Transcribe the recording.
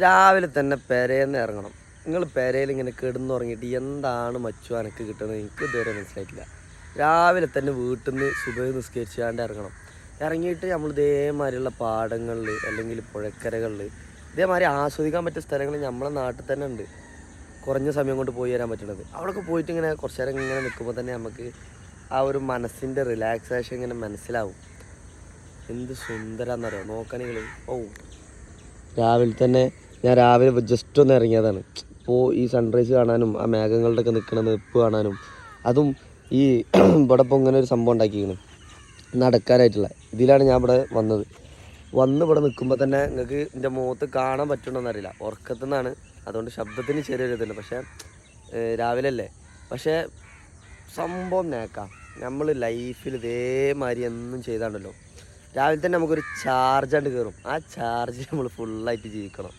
രാവിലെ തന്നെ പെരേന്ന് ഇറങ്ങണം. നിങ്ങൾ പെരയിൽ ഇങ്ങനെ കിടന്നുറങ്ങിയിട്ട് എന്താണ് മച്ചു അനക്ക് കിട്ടുന്നത്? എനിക്ക് ഇതുവരെ മനസ്സിലായിട്ടില്ല. രാവിലെ തന്നെ വീട്ടിൽ നിന്ന് സുബ നിസ്കരിച്ചാണ്ട് ഇറങ്ങണം. ഇറങ്ങിയിട്ട് നമ്മൾ ഇതേമാതിരിയുള്ള പാടങ്ങളിൽ അല്ലെങ്കിൽ പുഴക്കരകളിൽ ഇതേമാതിരി ആസ്വദിക്കാൻ പറ്റിയ സ്ഥലങ്ങൾ നമ്മളെ നാട്ടിൽ തന്നെ ഉണ്ട്. കുറഞ്ഞ സമയം കൊണ്ട് പോയി വരാൻ പറ്റുന്നത് അവിടെയൊക്കെ പോയിട്ട് ഇങ്ങനെ കുറച്ച് നേരം ഇങ്ങനെ നിൽക്കുമ്പോൾ തന്നെ നമുക്ക് ആ ഒരു മനസ്സിന്റെ റിലാക്സേഷൻ ഇങ്ങനെ മനസ്സിലാവും. എന്ത് സുന്ദരാന്നറിയോ? നോക്കണെങ്കിൽ ഓ. രാവിലെ തന്നെ ഞാൻ രാവിലെ ജസ്റ്റ് ഒന്ന് ഇറങ്ങിയതാണ്. ഇപ്പോൾ ഈ സൺറൈസ് കാണാനും ആ മേഘങ്ങളുടെ ഒക്കെ നിൽക്കുന്ന നിപ്പ് കാണാനും അതും ഈ ഇവിടെ ഇപ്പോൾ ഇങ്ങനെ ഒരു സംഭവം ഉണ്ടാക്കിയിരിക്കണം നടക്കാനായിട്ടുള്ള ഇതിലാണ് ഞാൻ ഇവിടെ വന്നത്. വന്ന് ഇവിടെ നിൽക്കുമ്പോൾ തന്നെ നിങ്ങൾക്ക് എന്റെ മുഖത്ത് കാണാൻ പറ്റണമെന്നറിയില്ല അറിയില്ല അതുകൊണ്ട് ശബ്ദത്തിന് ചെറിയൊരു ഇതുണ്ട്. പക്ഷേ രാവിലെ അല്ലേ പക്ഷേ സംഭവം നേക്കാം. നമ്മൾ ലൈഫിൽ ഇതേമാതിരി എന്നും ചെയ്താണല്ലോ രാവിലെ തന്നെ നമുക്കൊരു ചാർജ് ചാർജാണ്ട് കയറും ആ ചാർജ് നമ്മൾ ഫുള്ളായിട്ട് ജീവിക്കണം.